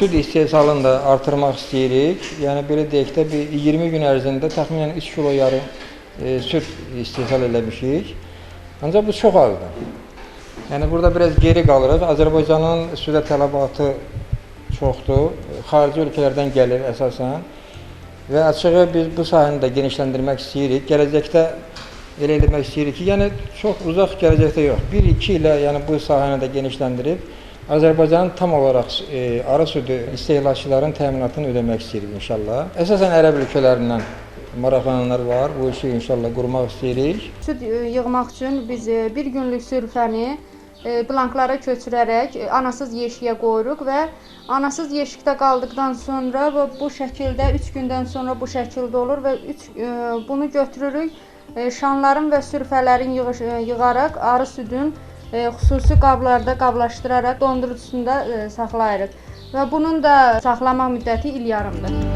süd istehsalını da artırmaq istəyirik. Yəni belə deyək də bir 20 gün ərzində təxminən 3 kilo yarım e, süd istehsal eləmişik. Ancaq bu çox azdır. Yəni burada biraz geri qalırıq. Azərbaycanın südə tələbatı çoxdur. Xarici ölkələrdən gəlir əsasən. Və açığı biz bu sahəni də genişləndirmək istəyirik. Gələcəkdə elə eləmək istəyirik ki, yəni çox uzaq gələcəkdə yox. 1-2 ilə yəni bu sahəni də genişləndirib Azərbaycanın tam olaraq e, arı südü istehlakçıların təminatını ödəmək istəyirik inşallah. Əsasən ərəb ölkələrindən maraqlananlar var. Bu işi inşallah qurmaq istəyirik. Süd e, yığmaq üçün biz e, bir günlük sürfəni e, blanklara köçürərək anasız yeşiyə qoyuruq və anasız yeşikdə qaldıqdan sonra və bu şəkildə 3 gündən sonra bu şəkildə olur və 3 bunu götürürük şanların və sürfələrin yığaraq arı südün xüsusi qablarda qablaşdıraraq dondurucusunda e, saxlayırıq. Və bunun da saxlama müddəti il yarımdır.